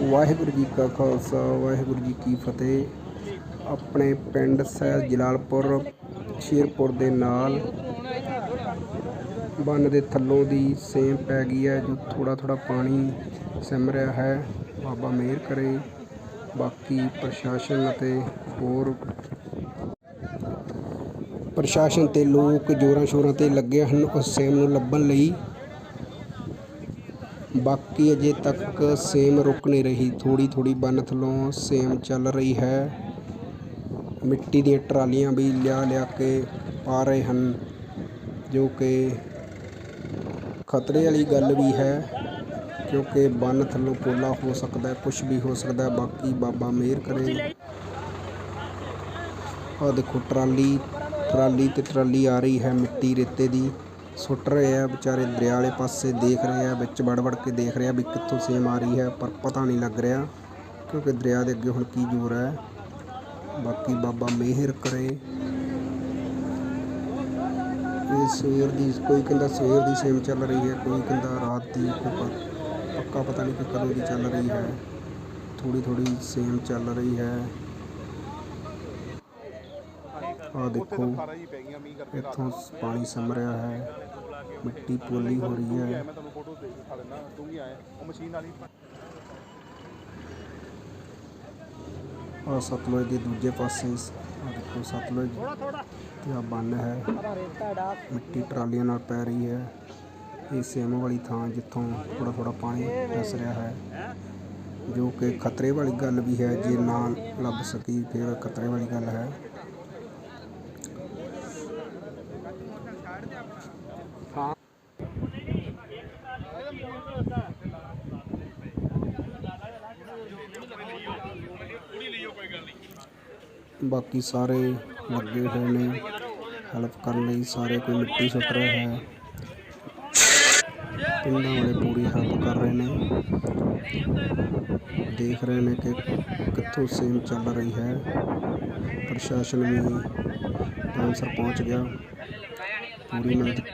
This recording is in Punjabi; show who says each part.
Speaker 1: ਵਾਹਿਗੁਰੂ ਜੀ ਕਾ ਖਾਲਸਾ, ਵਾਹਿਗੁਰੂ ਜੀ ਕੀ ਫਤਿਹ। ਆਪਣੇ ਪਿੰਡ ਸਹਿ ਜਲਾਲਪੁਰ, ਸ਼ੇਰਪੁਰ ਦੇ ਨਾਲ ਬੰਨ ਦੇ ਥੱਲੋਂ ਦੀ ਸੇਮ ਪੈ ਗਈ ਹੈ, ਜੋ ਥੋੜਾ ਥੋੜਾ ਪਾਣੀ ਸਿਮ ਰਿਹਾ ਹੈ। ਬਾਬਾ ਮਿਹਰ ਕਰੇ। ਬਾਕੀ ਪ੍ਰਸ਼ਾਸਨ ਅਤੇ ਹੋਰ ਪ੍ਰਸ਼ਾਸਨ ਤੇ ਲੋਕ ਜੋਰਾਂ ਸ਼ੋਰਾਂ ਤੇ ਲੱਗੇ ਹਨ ਉਸ ਸੇਮ ਨੂੰ ਲੱਭਣ ਲਈ। ਬਾਕੀ ਅਜੇ ਤੱਕ ਸੇਮ ਰੁਕ ਨਹੀਂ ਰਹੀ। ਥੋੜ੍ਹੀ ਥੋੜ੍ਹੀ ਬੰਨ ਥੱਲੋਂ ਸੇਮ ਚੱਲ ਰਹੀ ਹੈ। ਮਿੱਟੀ ਦੀਆਂ ਟਰਾਲੀਆਂ ਵੀ ਲਿਆ ਲਿਆ ਕੇ ਪਾ ਰਹੇ ਹਨ, ਜੋ ਕਿ ਖਤਰੇ ਵਾਲੀ ਗੱਲ ਵੀ ਹੈ, ਕਿਉਂਕਿ ਬੰਨ ਥੱਲੋਂ ਪੋਲਾ ਹੋ ਸਕਦਾ ਹੈ ਕੁਝ ਵੀ ਹੋ ਸਕਦਾ ਬਾਕੀ ਬਾਬਾ ਮਿਹਰ ਕਰੇ। ਆਹ ਦੇਖੋ, ਟਰਾਲੀ ਟਰਾਲੀ ਤੇ ਟਰਾਲੀ ਆ ਰਹੀ ਹੈ ਮਿੱਟੀ ਰੇਤੇ ਦੀ। ਸੁੱਟ ਰਹੇ ਆ, ਵਿਚਾਰੇ ਦਰਿਆ ਵਾਲੇ ਪਾਸੇ ਦੇਖ ਰਹੇ ਆ, ਵਿੱਚ ਵੜ ਵੜ ਕੇ ਦੇਖ ਰਹੇ ਆ ਵੀ ਕਿੱਥੋਂ ਸੇਮ ਆ ਰਹੀ ਹੈ, ਪਰ ਪਤਾ ਨਹੀਂ ਲੱਗ ਰਿਹਾ ਕਿਉਂਕਿ ਦਰਿਆ ਦੇ ਅੱਗੇ ਹੁਣ ਕੀ ਜ਼ੋਰ ਹੈ। ਬਾਕੀ ਬਾਬਾ ਮਿਹਰ ਕਰੇ। ਇਹ ਸਵੇਰ ਦੀ, ਕੋਈ ਕਹਿੰਦਾ ਸਵੇਰ ਦੀ ਸੇਮ ਚੱਲ ਰਹੀ ਹੈ, ਕੋਈ ਕਹਿੰਦਾ ਰਾਤ ਦੀ, ਕੋਈ ਪੱਕਾ ਪਤਾ ਨਹੀਂ ਕਿ ਕਦੋਂ ਦੀ ਚੱਲ ਰਹੀ ਹੈ। ਥੋੜੀ ਥੋੜੀ ਸੇਮ ਚੱਲ ਰਹੀ ਹੈ। ਆ ਦੇਖੋ ਇੱਥੋਂ ਪਾਣੀ ਸਮ ਰਿਹਾ ਹੈ ਮਿੱਟੀ ਪੋਲੀ ਹੋ ਰਹੀ ਹੈ।
Speaker 2: ਮੈਂ ਤੁਹਾਨੂੰ ਫੋਟੋ ਦੇ ਦਿਖਾ ਦਿੰਦਾ ਤੂੰ ਵੀ ਆਏ ਉਹ ਮਸ਼ੀਨ ਵਾਲੀ।
Speaker 1: ਆ ਸਤਲੁਜ ਦੇ ਦੂਜੇ ਪਾਸੇ ਆ ਦੇਖੋ ਸਤਲੁਜ। ਤੇ ਆ ਬੰਨ ਹੈ। ਮਿੱਟੀ ਟਰਾਲੀਆਂ ਨਾਲ ਪੈ ਰਹੀ ਹੈ। ਇਹ ਸੇਮ ਵਾਲੀ ਥਾਂ ਜਿੱਥੋਂ ਥੋੜਾ ਥੋੜਾ ਪਾਣੀ ਰਸ ਰਿਹਾ ਹੈ? ਜੋ ਕਿ ਖਤਰੇ ਵਾਲੀ ਗੱਲ ਵੀ ਹੈ ਜੇ ਨਾ ਲੱਭ ਸਕੀ ਫਿਰ ਖਤਰੇ ਵਾਲੀ ਗੱਲ ਹੈ। ਬਾਕੀ ਸਾਰੇ ਲੱਗੇ ਹੋਏ ਨੇ ਹੈਲਪ ਕਰਨ ਲਈ ਸਾਰੇ ਕੋਈ ਮਿੱਟੀ ਸੁੱਟ ਰਿਹਾ ਹੈ ਪਿੰਡਾਂ ਵਾਲੇ ਪੂਰੀ ਹੈਲਪ ਕਰ ਰਹੇ ਨੇ ਦੇਖ ਰਹੇ ਨੇ ਕਿ ਕਿੱਥੋਂ ਸੇਮ ਚੱਲ ਰਹੀ ਹੈ ਪ੍ਰਸ਼ਾਸਨ ਵੀ ਟਾਈਮ ਸਿਰ ਪਹੁੰਚ ਗਿਆ ਪੂਰੀ ਮਦਦ